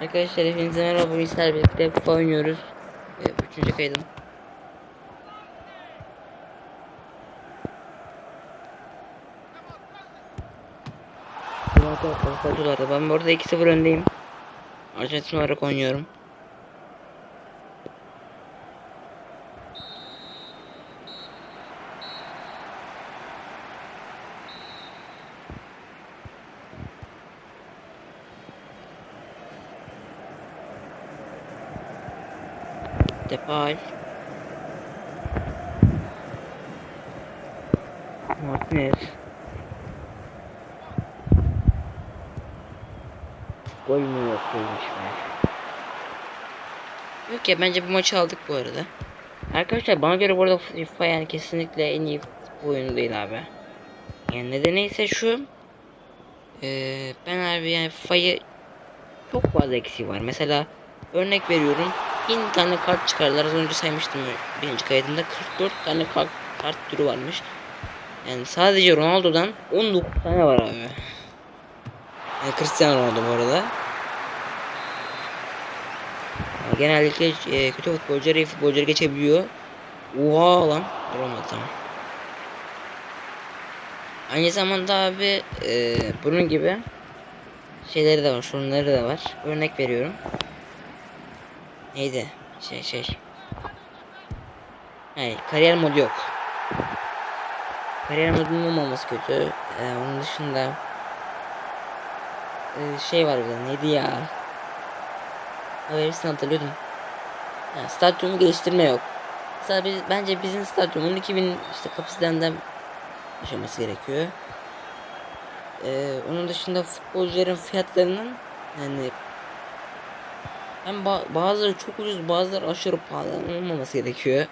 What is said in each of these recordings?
Arkadaşlar hepinize merhaba bugün sizlerle birlikte FIFA oynuyoruz. Ee, üçüncü kaydım. Portolarda ben bu arada 2-0 öndeyim. Arjantin olarak oynuyorum. Depay. Martinez. Gol mü değilmiş be. Yok ya bence bu maçı aldık bu arada. Arkadaşlar bana göre burada FIFA yani kesinlikle en iyi futbol oyunu değil abi. Yani nedeni ise şu. Ee, ben abi yani FIFA'yı çok fazla eksiği var. Mesela örnek veriyorum. 1000 tane kart çıkardılar. Az önce saymıştım birinci kaydında 44 tane kart, kart türü varmış. Yani sadece Ronaldo'dan 19 tane var abi. Yani Cristiano Ronaldo bu arada. Yani genellikle e, kötü futbolcular iyi futbolcuları geçebiliyor. Oha lan. Duramadı tamam. Aynı zamanda abi e, bunun gibi şeyleri de var, sorunları da var. Örnek veriyorum. Neydi? Şey şey. Hayır, kariyer modu yok. Kariyer modunun olmaması kötü. Ee, onun dışında ee, şey var bir de neydi ya? Haberisini hatırlıyordum. Ha, stadyumu geliştirme yok. Mesela biz, bence bizim stadyumun 2000 işte kapasitenden yaşaması gerekiyor. Ee, onun dışında futbolcuların fiyatlarının yani hem ba bazıları çok ucuz bazıları aşırı pahalı olmaması gerekiyor.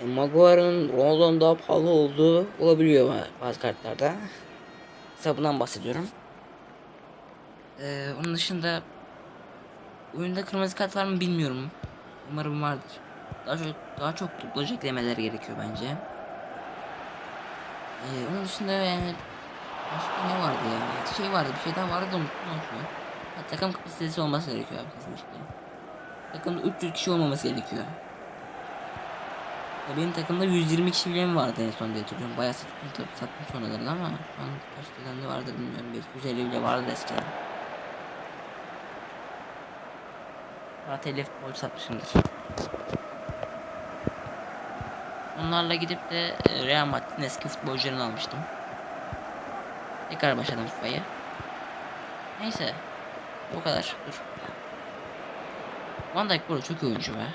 Yani Maguire'ın Ronaldo'nun daha pahalı olduğu olabiliyor ba- bazı kartlarda. Mesela bundan bahsediyorum. Ee, onun dışında oyunda kırmızı kart var mı bilmiyorum. Umarım vardır. Daha çok daha çok futbolcu eklemeleri gerekiyor bence. Ee, onun dışında yani başka ne vardı ya? Şey vardı bir şey daha vardı da unuttum şu an. Takım kapasitesi olması gerekiyor abi kesinlikle. Takımda 300 kişi olmaması gerekiyor. Ya benim takımda 120 kişi bile mi vardı en son diye hatırlıyorum. Bayağı sattım tabii sattım sonralarını ama an kaç tane vardır bilmiyorum. Belki 150 bile vardı eskiden. Rahat 50 futbolcu satmışımdır. Onlarla gidip de e, Real Madrid'in eski futbolcularını almıştım. Tekrar başladım FIFA'ya. Neyse. Bu kadar. Dur. Van Dijk burada çok oyuncu be.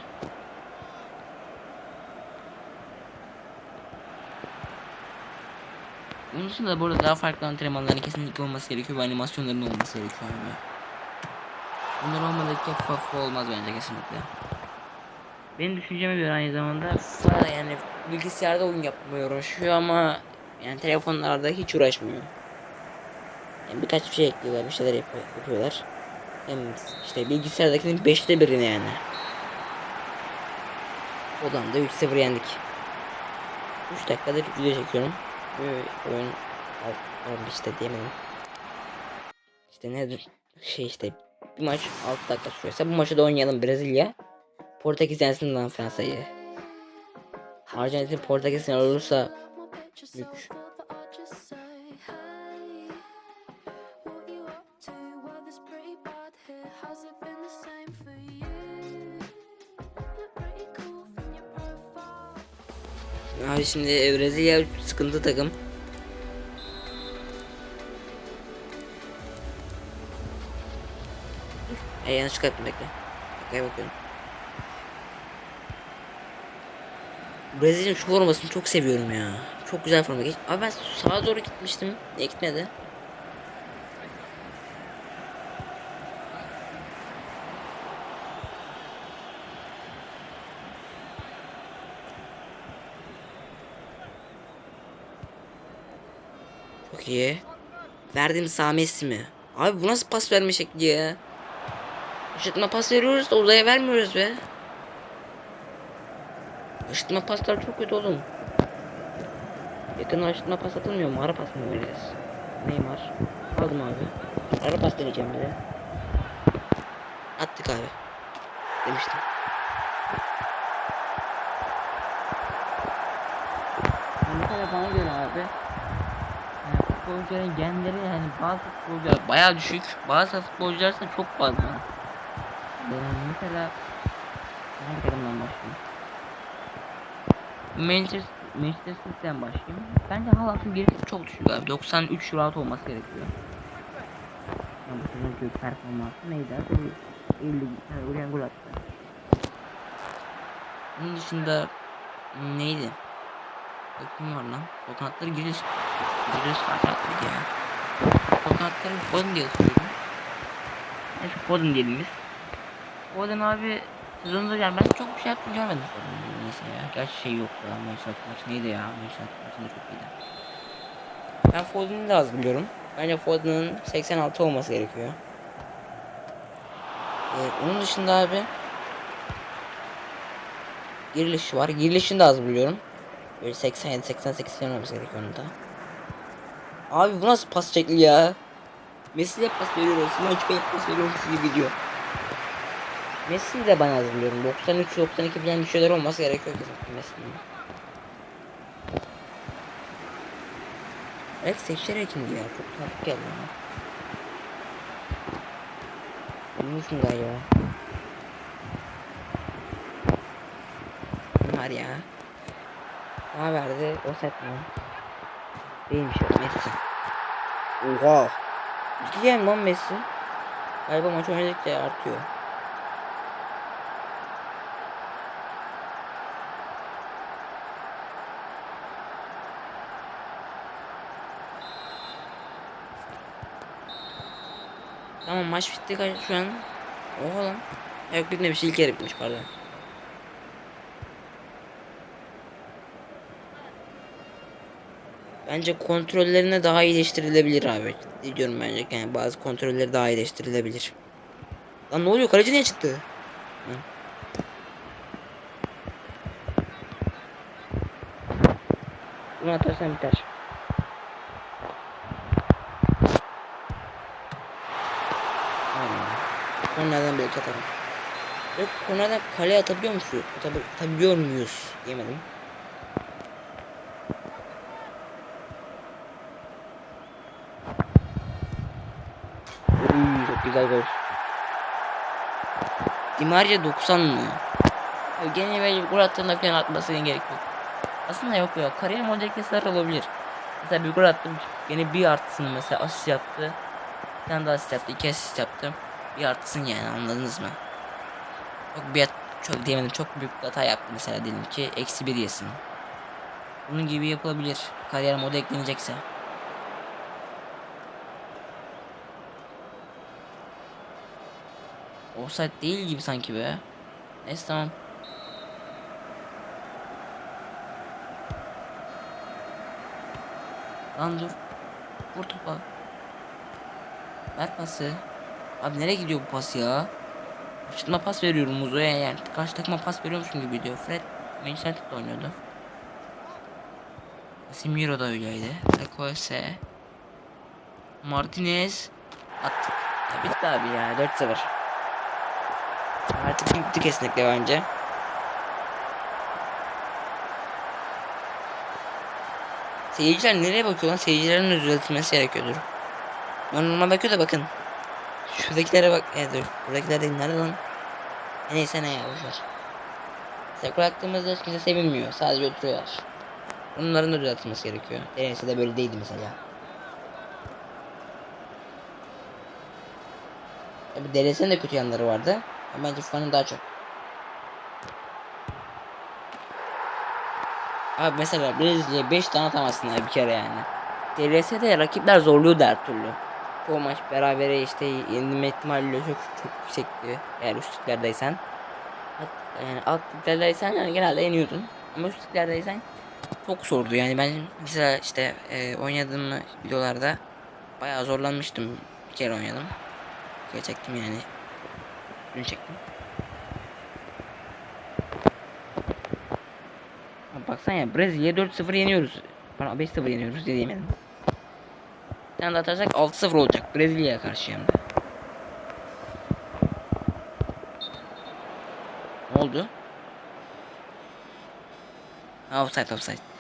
Bunun dışında burada daha farklı antrenmanların kesinlikle olması gerekiyor ve animasyonların olması gerekiyor abi. Bunlar olmadıkça FIFA olmaz bence kesinlikle. Benim düşünceme göre aynı zamanda FIFA yani bilgisayarda oyun yapmaya uğraşıyor ama yani telefonlarda hiç uğraşmıyor. Yani birkaç bir şey ekliyorlar, bir şeyler yap- yapıyorlar. Hem işte bilgisayardakinin beşte birini yani. Odan da 3-0 yendik. 3 dakikadır video çekiyorum. Bu oyun al işte diyemedim. İşte nedir? Şey işte bir maç 6 dakika sürüyorsa bu maçı da oynayalım Brezilya. Portekiz yensin lan Fransa'yı. Arjantin Portekiz'in olursa büyük. Abi şimdi Brezilya sıkıntı takım. E yanlış çıkarttım bekle. Bakaya bakıyorum. Brezilya'nın şu formasını çok seviyorum ya. Çok güzel forma. Abi ben sağa doğru gitmiştim. Niye gitmedi? Çok iyi. Verdiğim sağ Messi mi? Abi bu nasıl pas verme şekli ya? Işıtma pas veriyoruz da uzaya vermiyoruz be. Işıtma paslar çok kötü oğlum. Yakın ışıtma pas atılmıyor mu? Ara pas mı vereceğiz? Neymar. Aldım abi. Ara pas deneyeceğim bir de. Attık abi. Demiştim. Mesela bana göre abi futbolcuların genleri yani bazı futbolcular bayağı düşük bazı futbolcular ise çok fazla. Yani mesela hangi takımdan başlayayım? Manchester, Manchester City'den başlayayım. Bence Haaland'ın gerisi çok düşük abi. 93 rahat olması gerekiyor. Bu sezonki performansı neydi abi? 50 yani oraya gol attı. Bunun dışında neydi? Bakayım var lan. Sol kanatları giriş. Giriş kanatları ya. Sol kanatları Foden diye hatırlıyorum. Neyse Foden diyelim biz. Foden abi sezonda yani ben çok bir şey yaptım görmedim Foden'ın neyse ya. Gerçi şey yok ya. Manchester maçı neydi ya? Manchester maçında çok iyiydi. Ben Foden'i de az biliyorum. Bence Foden'ın 86 olması gerekiyor. Ee, onun dışında abi Giriliş var. Girilişini de az biliyorum. Böyle 87 88 falan olması gerekiyor onun da. Abi bu nasıl pas şekli ya? Messi'ye pas veriyoruz. Maç Bey pas veriyormuş gibi gidiyor. Messi de ben az biliyorum. 93 92 falan bir şeyler olması gerekiyor kesinlikle Messi'nin. Alex Teixeira kimdi ya? Çok tanıdık geldi bana. Bilmiyorum galiba. Bunlar ya. Bana verdi o set mi? Değilmiş o Messi. Oha. İki game lan Messi. Galiba maç oynadıkça artıyor. Tamam maç bitti şu an. Oha lan. Yok bitmemiş ilk yarı bitmiş pardon. Bence kontrollerine daha iyileştirilebilir abi. Diyorum bence yani bazı kontrolleri daha iyileştirilebilir. Lan ne oluyor kaleci niye çıktı? Hı. Bunu atarsan biter. Kornerden bir atarım. Yok kornerden kaleye atabiliyor musun? Atabi atabiliyor muyuz? Diyemedim. Uy, çok güzel gol. Di Maria 90 mı? Gene bence gol attığında falan atmasına gerek yok. Aslında yok ya. Kariyer model keser olabilir. Mesela bir gol attım. Gene bir artısını mesela asist yaptı. Bir tane daha asist yaptı. iki asist yaptı. Bir artısın yani anladınız mı? Çok bir çok diyemedim çok büyük bir hata yaptı mesela diyelim ki eksi bir yesin. Bunun gibi yapılabilir. Kariyer modu eklenecekse. Offside değil gibi sanki be. Neyse tamam. Lan dur. Vur topa. Ver pası. Abi nereye gidiyor bu pas ya? Şutma pas veriyorum Muzo'ya yani. Karşı takıma pas veriyormuşum gibi diyor. Fred Manchester United'da oynuyordu. Casemiro da öyleydi. Lekose. Martinez. Attık. Bitti abi ya 4-0. Artık bitti kesinlikle bence. Seyirciler nereye bakıyor lan? Seyircilerin de düzeltilmesi gerekiyordur. Normal bakıyor da bakın. Şuradakilere bak. Ya dur. Buradakiler değil. Nerede lan? E Neyse ne ya boşver. Mesela bıraktığımızda hiç kimse sevinmiyor. Sadece oturuyorlar. Onların da düzeltilmesi gerekiyor. Deneyse de böyle değildi mesela. Tabi DLS'nin de kötü yanları vardı. Ama bence FIFA'nın daha çok. Abi mesela Brezilya'ya 5 tane atamazsın abi bir kere yani. DLS'de rakipler zorluyordu her türlü. O maç berabere işte yenilme ihtimali çok çok yüksekti. Eğer üstlüklerdeysen. Hat- Yani alt liglerdeysen yani genelde yeniyordun. Ama üst liglerdeysen çok zordu yani ben mesela işte e, oynadığım videolarda bayağı zorlanmıştım. Bir kere oynadım. Bir kere çektim yani. Dün çektim. Baksana ya Brezilya 4-0 yeniyoruz. Pardon 5-0 yeniyoruz diyemedim. Bir tane daha atarsak 6-0 olacak Brezilya'ya karşı hem de. Ne oldu? Offside offside.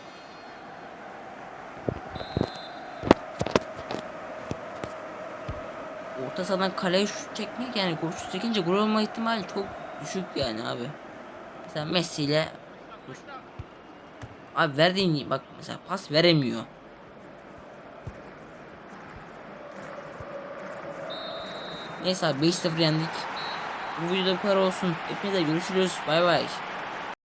Orta sahadan kaleye şut çekmek yani şut çekince gol olma ihtimali çok düşük yani abi. Mesela Messi ile Dur. Abi verdiğin bak mesela pas veremiyor. Neyse abi 5-0 yendik. Bu videoda bu kadar olsun. Hepinize görüşürüz. Bay bay.